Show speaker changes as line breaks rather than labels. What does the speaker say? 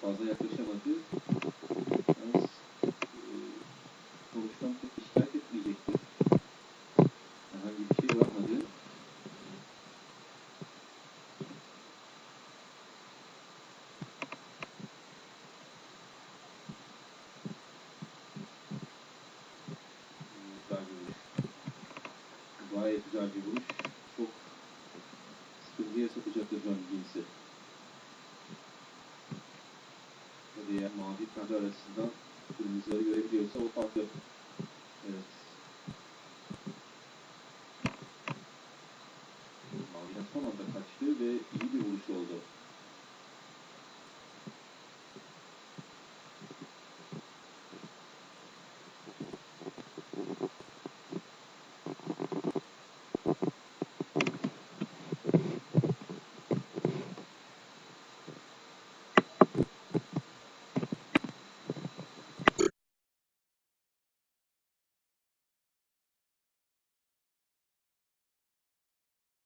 fazla yaklaşamadı. Yalnız e, pek şikayet etmeyecektir. Herhangi bir şey varmadı. Gayet güzel bir vuruş sokacaktır Ramsey'si. Hediye mavi kendi arasından kırmızıları görebiliyorsa o farklı. Evet. Mavi'den son kaçtı ve iyi bir vuruş oldu.